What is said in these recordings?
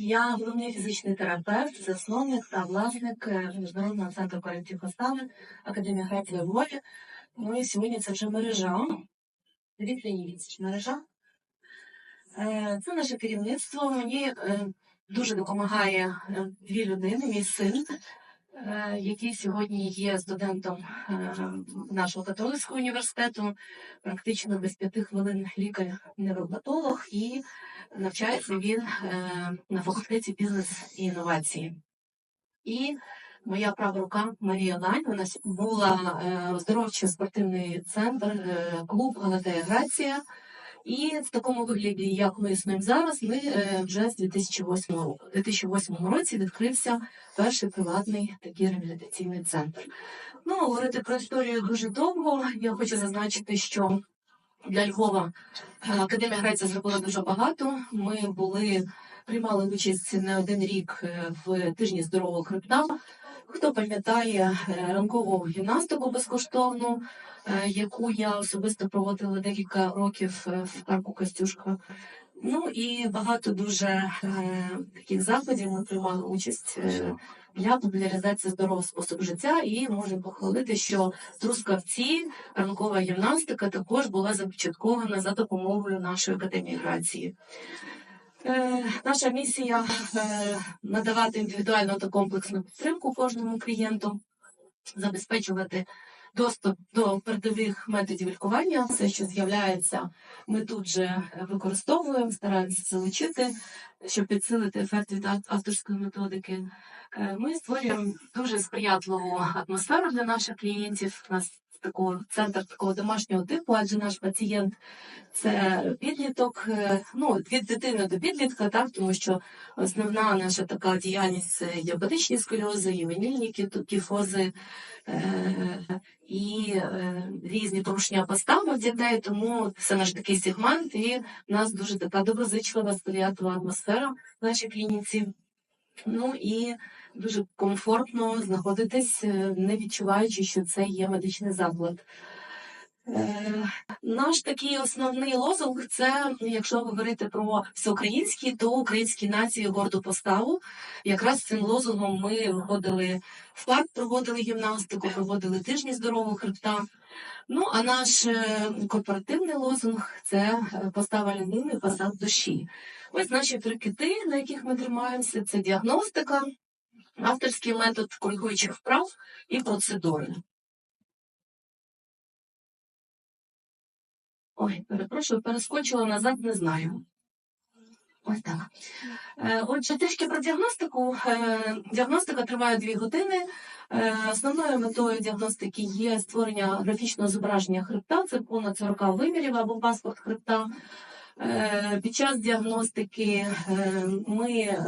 Я головний фізичний терапевт, засновник та власник міжнародного центру коректив постави Академія Греції в Львові. Ну і сьогодні це вже мережа. Дивіться її мережа. Е, Це наше керівництво. Мені е, дуже допомагає е, дві людини, мій син, який сьогодні є студентом е, нашого католицького університету, практично без п'яти хвилин лікар-невропатолог, і навчається він е, на факультеті бізнес і інновації. І моя права рука Марія Лань, вона була е, оздоровчий спортивний центр, е, клуб Галатея Грація. І в такому вигляді, як ми існуємо зараз, ми е, вже з 2008 року. У 2008 році відкрився перший приватний такий реабілітаційний центр. Ну, говорити про історію дуже довго. Я хочу зазначити, що для Львова е, Академія Греція зробила дуже багато. Ми були приймали участь не один рік е, в тижні здорового хребта. Хто пам'ятає ранкову гімнастику безкоштовну, яку я особисто проводила декілька років е, в парку Костюшка. Ну і багато дуже е, таких заходів ми приймали участь е, для популяризації здорового способу життя. І можу похвалити, що Трускавці ранкова гімнастика також була започаткована за допомогою нашої академії грації. Е, наша місія е, надавати індивідуальну та комплексну підтримку кожному клієнту, забезпечувати доступ до передових методів лікування. Все, що з'являється, ми тут же використовуємо, стараємося залучити, щоб підсилити ефект від авторської методики. Е, Ми створюємо дуже сприятливу атмосферу для наших клієнтів. У нас такого центр такого домашнього типу, адже наш пацієнт це підліток, е, ну від дитини до підлітка, так тому що основна наша така діяльність це діабетичні сколіози, ювенільні кіфози е, і е, різні порушення постави в дітей. Тому це наш такий сегмент, і в нас дуже така доброзичлива сприятлива атмосфера в нашій клініці. Ну і дуже комфортно знаходитись, е, не відчуваючи, що це є медичний заклад. Е, Наш такий основний лозунг це, якщо говорити про всеукраїнські, то українські нації горду поставу. Якраз цим лозунгом ми виходили в парк, проводили гімнастику, проводили тижні здорового хребта. Ну а наш е, корпоративний лозунг це е, постава людини, посад душі. Ось наші три кити, на яких ми тримаємося, це діагностика, авторський метод коригуючих вправ і процедури. Ой, перепрошую, перескочила назад, не знаю. Ось так. Е, Отже, трішки про діагностику. Е, Діагностика триває дві години. Е, Основною метою діагностики є створення графічного зображення хребта, це понад 40 вимірів або паспорт хребта. Під час діагностики ми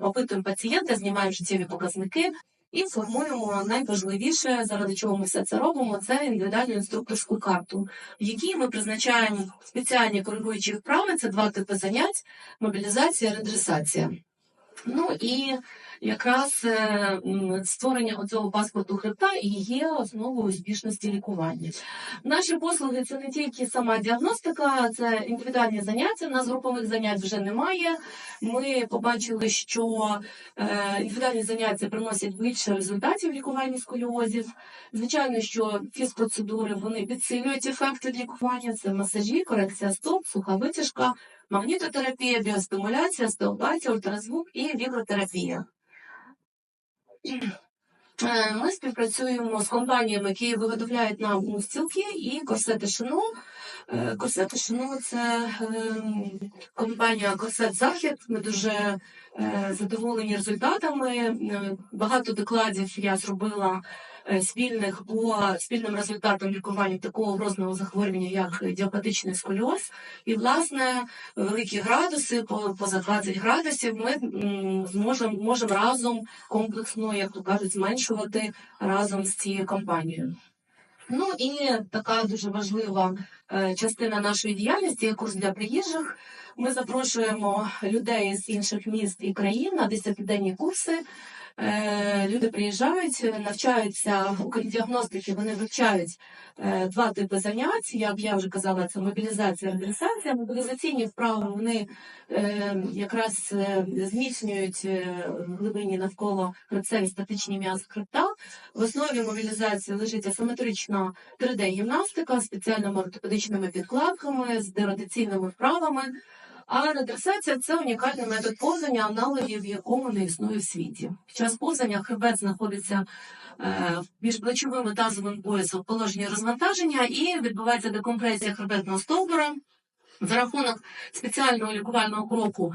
опитуємо пацієнта, знімаємо життєві показники і формуємо найважливіше, заради чого ми все це робимо, це індивідуальну інструкторську карту, в якій ми призначаємо спеціальні коригуючі вправи. Це два типи занять: мобілізація, редресація. Ну і якраз е, створення оцього паспорту хребта і є основою успішності лікування. Наші послуги це не тільки сама діагностика, це індивідуальні заняття. У нас групових занять вже немає. Ми побачили, що е, індивідуальні заняття приносять більше результатів в лікуванні сколіозів. Звичайно, що фізпроцедури вони підсилюють ефект від лікування. Це масажі, корекція стоп, суха витяжка, магнітотерапія, біостимуляція, стеопатія, ультразвук і вібротерапія. Е, Ми співпрацюємо з компаніями, які виготовляють нам стілки і корсети шино. Е, Корсети шино це ем, компанія Корсет Захід. Ми дуже е, задоволені результатами. Багато докладів я зробила спільних по спільним результатам лікування такого грозного захворювання, як діабетичний сколіоз. І, власне, великі градуси, поза 20 градусів, ми зможемо можемо разом комплексно, як то кажуть, зменшувати разом з цією компанією. Ну і така дуже важлива е, частина нашої діяльності є курс для приїжджих. Ми запрошуємо людей з інших міст і країн на 10-денні курси. Е, Люди приїжджають, навчаються окрім діагностики, вони вивчають е, два типи занять. Як я вже казала, це мобілізація, реабілітація. Мобілізаційні вправи вони е, якраз зміцнюють глибині навколо хребцеві статичні м'язи хребта. В основі мобілізації лежить асиметрична 3D-гімнастика з спеціальними ортопедичними підкладками, з деротаційними вправами. А ретрасація це унікальний метод повзання, аналогів якому не існує в світі. Під час повзання хребет знаходиться е, між плечовим і тазовим поясом в положенні розвантаження і відбувається декомпресія хребетного стовбура. За рахунок спеціального лікувального кроку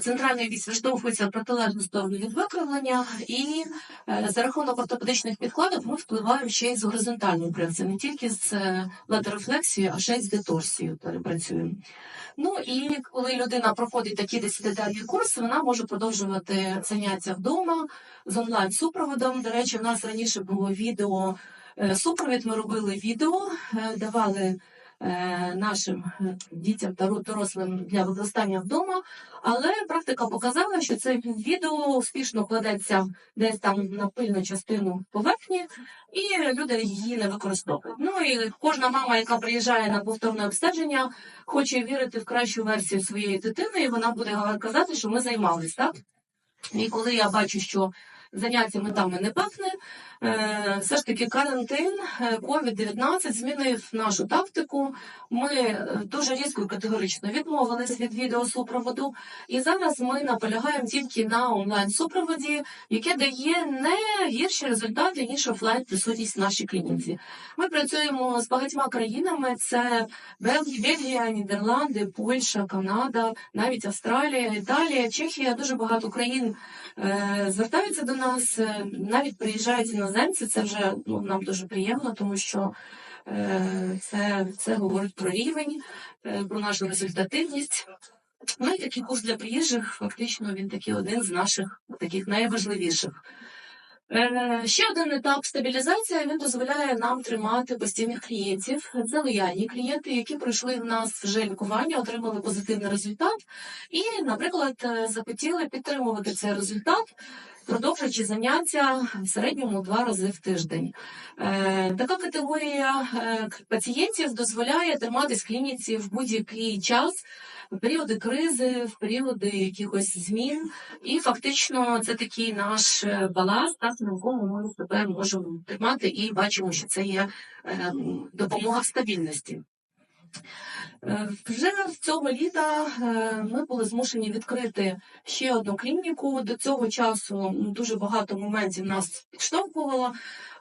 центральний вісь виштовхується в протилежну сторону від викривлення, і е, за рахунок ортопедичних підкладок ми впливаємо ще й з горизонтальною проекцією, не тільки з е, латерофлексією, а ще й з деторсією перепрацюємо. Ну і коли людина проходить такі десятиденні курси, вона може продовжувати заняття вдома з онлайн супроводом. До речі, в нас раніше було відео е, супровід. Ми робили відео, е, давали е, нашим е, дітям та дорослим для використання вдома. Але практика показала, що це відео успішно кладеться десь там на пильну частину поверхні, і люди її не використовують. Ну і кожна мама, яка приїжджає на повторне обстеження, хоче вірити в кращу версію своєї дитини, і вона буде казати, що ми займались, так? І коли я бачу, що заняттями там не пахне, е, все ж таки карантин, е, COVID-19 змінив нашу тактику. Ми е, дуже різко і категорично відмовились від відеосупроводу, і зараз ми наполягаємо тільки на онлайн-супроводі, яке дає не гірші результати, ніж офлайн присутність в нашій клініці. Ми працюємо з багатьма країнами: це Бельгія, Нідерланди, Польща, Канада, навіть Австралія, Італія, Чехія. Дуже багато країн е, звертаються до нас. е, Навіть приїжджають іноземці. Це вже ну, нам дуже приємно, тому що е, це, це говорить про рівень, е, про нашу результативність. Ну і такий курс для приїжджих, фактично, він такий один з наших таких найважливіших. Е, Ще один етап стабілізація він дозволяє нам тримати постійних клієнтів. Це лояльні клієнти, які пройшли в нас вже лікування, отримали позитивний результат, і, наприклад, захотіли підтримувати цей результат, продовжуючи заняття в середньому два рази в тиждень. Е, Така категорія е, пацієнтів дозволяє триматись в клініці в будь-який час. В періоди кризи, в періоди якихось змін, і фактично це такий наш е, баланс, так на якому ми себе можемо тримати, і бачимо, що це є ем, допомога в стабільності. Е, Вже цього літа е, ми були змушені відкрити ще одну клініку. До цього часу дуже багато моментів нас підштовхувало.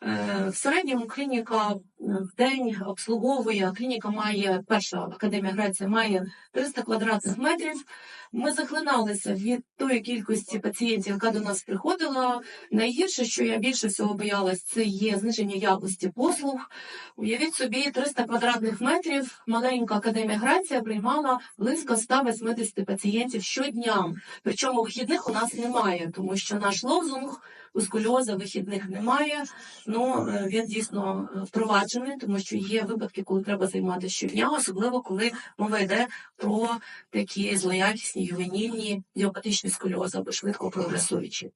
Е, В середньому клініка в день обслуговує. Клініка має перша академія Греція має 300 квадратних метрів. Ми захлиналися від тої кількості пацієнтів, яка до нас приходила. Найгірше, що я більше всього боялась, це є зниження якості послуг. Уявіть собі, 300 квадратних метрів. Маленька академія Грація приймала близько 180 пацієнтів щодня. Причому вихідних у нас немає, тому що наш лозунг у скульоза вихідних немає. Ну е, він дійсно е, впроваджений, тому що є випадки, коли треба займатися щодня, особливо коли мова йде про такі злоякісні ювенільні діопатичні скульози або швидко прогресуючі.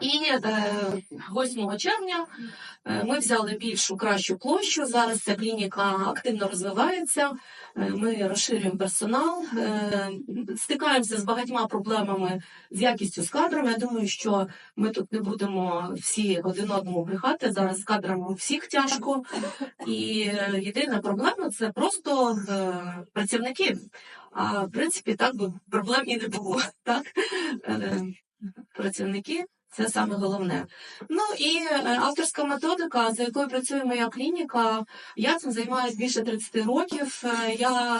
І е, 8 червня е, ми взяли більшу кращу площу. Зараз ця клініка активно розвивається. Е, Ми розширюємо персонал, е, стикаємося з багатьма проблемами з якістю з кадрами. Я думаю, що ми тут не будемо всі один одному брехати. Зараз з кадрами у всіх тяжко. І е, єдина проблема це просто е, працівники. А в принципі, так би проблем і не було. Так? Е, Працівники це саме головне. Ну і е, авторська методика, за якою працює моя клініка, я цим займаюся більше 30 років. Е, Я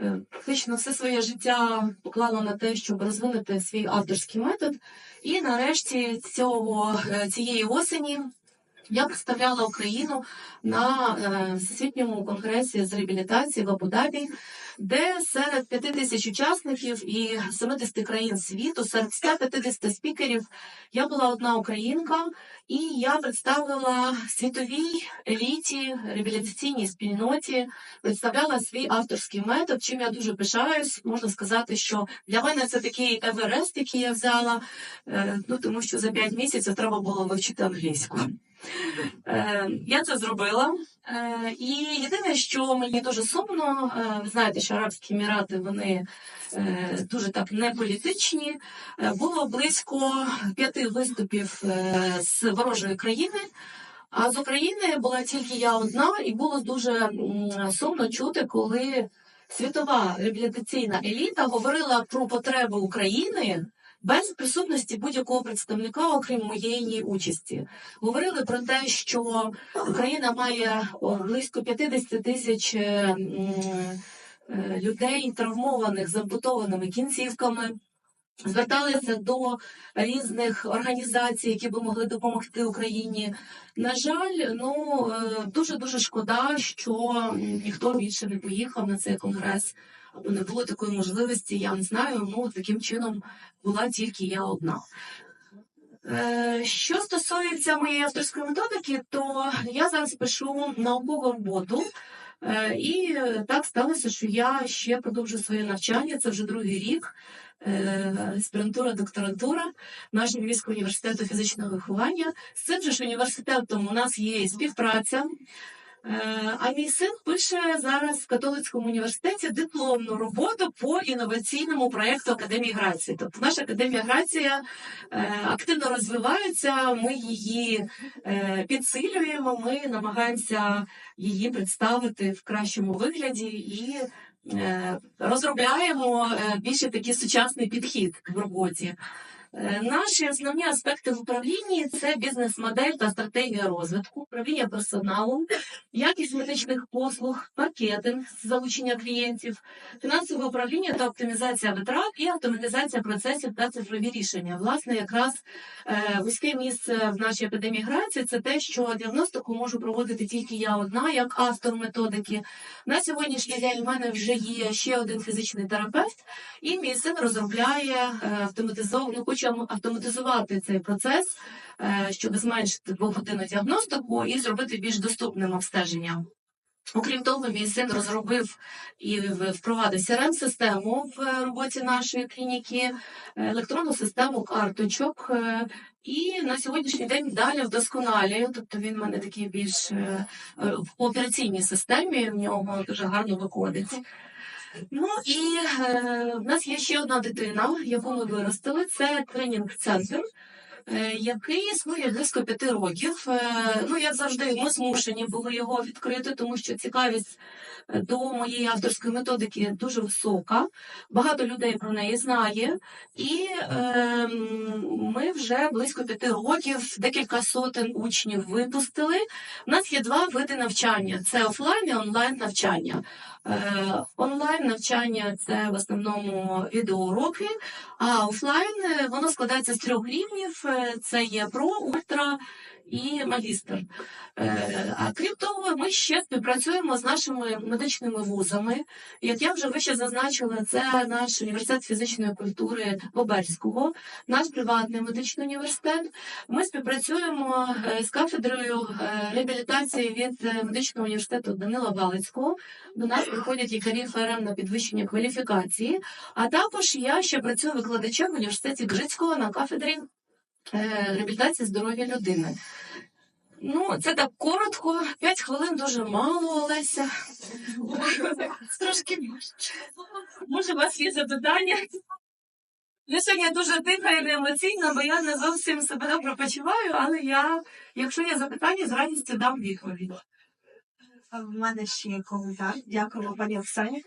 е, фактично все своє життя поклала на те, щоб розвинути свій авторський метод. І нарешті цього цієї осені. Я представляла Україну на всесвітньому конгресі з реабілітації в Абу-Дабі. Де серед 5 тисяч учасників і 70 країн світу, серед 150 спікерів, я була одна українка, і я представила світовій еліті, реабілітаційній спільноті, представляла свій авторський метод, чим я дуже пишаюсь. Можна сказати, що для мене це такий еверест, який я взяла, е, ну тому що за 5 місяців треба було вивчити англійську. Е, Я це зробила. Е, І єдине, що мені дуже сумно, ви знаєте, що Арабські Емірати вони е, дуже так неполітичні. Е, Було близько п'яти виступів е, з ворожої країни. А з України була тільки я одна, і було дуже сумно чути, коли світова реабілітаційна еліта говорила про потреби України без присутності будь-якого представника, окрім моєї участі. Говорили про те, що Україна має близько 50 тисяч людей, травмованих з ампутованими кінцівками. Зверталися до різних організацій, які би могли допомогти Україні. На жаль, ну дуже дуже шкода, що ніхто більше не поїхав на цей конгрес, або не було такої можливості. Я не знаю. Ну таким чином була тільки я одна. Е, Що стосується моєї авторської методики, то я зараз пишу наукову роботу. Е, І е, так сталося, що я ще продовжую своє навчання. Це вже другий рік. е, Аспірантура, докторантура нашого Львівського університету фізичного виховання. З цим же ж університетом у нас є співпраця. Е, А мій син пише зараз в католицькому університеті дипломну роботу по інноваційному проєкту Академії Грації. Тобто наша академія Грація е, активно розвивається. Ми її е, підсилюємо. Ми намагаємося її представити в кращому вигляді і розробляємо більше такий сучасний підхід в роботі. Е, Наші основні аспекти в управлінні це бізнес-модель та стратегія розвитку, управління персоналом, якість медичних послуг, маркетинг, залучення клієнтів, фінансове управління та оптимізація витрат і автоматизація процесів та цифрові рішення. Власне, якраз е, вузьке місце в нашій академії грації це те, що діагностику можу проводити тільки я одна, як автор методики. На сьогоднішній день в мене вже є ще один фізичний терапевт, і мій син розробляє е, автоматизовану, хоче автоматизувати цей процес, е, щоб зменшити двогодинну діагностику і зробити більш доступним обстеження. Окрім того, мій син розробив і впровадив crm систему в е, роботі нашої клініки, е, електронну систему карточок. І на сьогоднішній день далі вдосконалює. Тобто він в мене такий більш в операційній системі, в нього дуже гарно виходить. Ну і е, в нас є ще одна дитина, яку ми виростили. Це тренінг-центр, е, який існує близько п'яти років. Е, ну, як завжди, ми змушені були його відкрити, тому що цікавість до моєї авторської методики дуже висока. Багато людей про неї знає. І е, ми вже близько п'яти років, декілька сотень учнів випустили. У нас є два види навчання: це офлайн і онлайн навчання. Е, онлайн навчання це в основному відеоуроки, а офлайн е, воно складається з трьох рівнів: Е, це є про, ультра і магістр. Е, А крім того, ми ще співпрацюємо з нашими медичними вузами. Як я вже вище зазначила, це наш університет фізичної культури Боберського, наш приватний медичний університет. Ми співпрацюємо е, з кафедрою е, реабілітації від медичного університету Данила Галицького. До нас приходять лікарі ФРМ на підвищення кваліфікації. А також я ще працюю викладачем в університеті Гжицького на кафедрі реабілітації здоров'я людини. Ну, це так коротко, п'ять хвилин дуже мало, Олеся. Трошки може, у вас є запитання? Я сьогодні дуже тиха і неемоційна, бо я не зовсім себе добре почуваю, але я, якщо є запитання, з радістю дам відповідь. В мене ще є коментар. Дякую, пані Оксані.